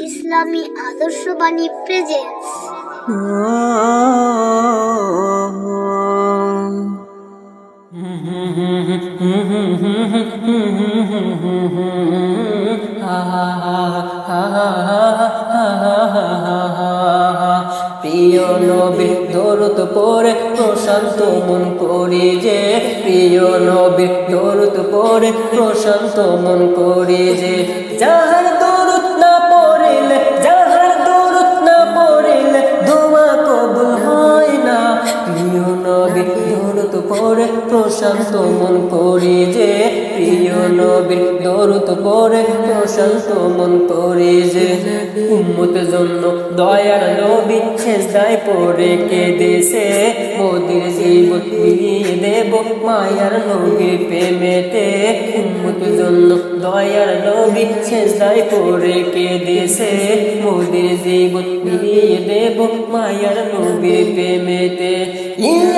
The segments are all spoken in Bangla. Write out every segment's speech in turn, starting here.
ইসলামী আদর্শবাণী প্রেজেন্স প্রিয় নবী প্রশান্ত মন করি যে প্রিয় নবী দরুদ পরে প্রশান্ত মন করি যে যাহার দরুদ পরে প্রশান্ত মন করি যে, প্রিয় নবীর দরুদ পরে প্রশান্ত মন করি যে। উম্মত জন্য দয়ার নবী শেষদায় পড়ে কেঁদেছে, মোদির জীবন মিলিয়ে দেব মায়ার নবীর প্রেমেতে। উম্মত জন্য দয়ার নবী শেষদায় পড়ে কেঁদেছে, মোদির জীবন মিলিয়ে দেব মায়ার নবীর প্রেমেতে। ইয়া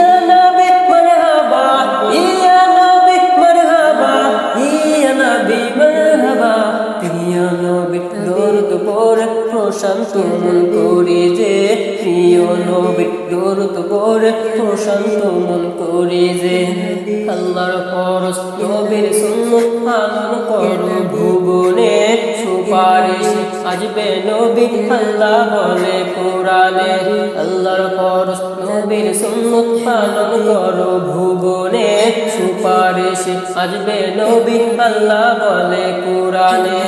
প্রিয় নবী দরুদ পড়ে প্রশান্ত মন করি যে, প্রিয় নবী দরুদ পড়ে প্রশান্ত মন করি যে। আল্লাহর পরশ নবীর সুন্নত পালন করো ভুবনে, সুপারিশ আসবে নবী, আল্লাহ বলে কোরআনে। আল্লাহর পরশ নবীর সুন্নত পালন করো ভুবনে, সুপারিশ আসবে নবী, আল্লাহ বলে কোরআনে।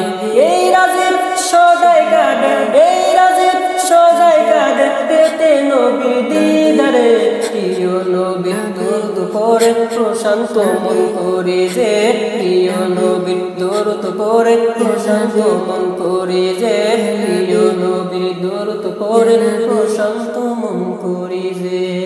নবী দরুদ পরে প্রশান্ত মন করে যে, প্রিয় নবী দরুদ পরে প্রশান্ত মন করে যে, প্রিয় নবী দরুদ পরে প্রশান্ত মন করে যে।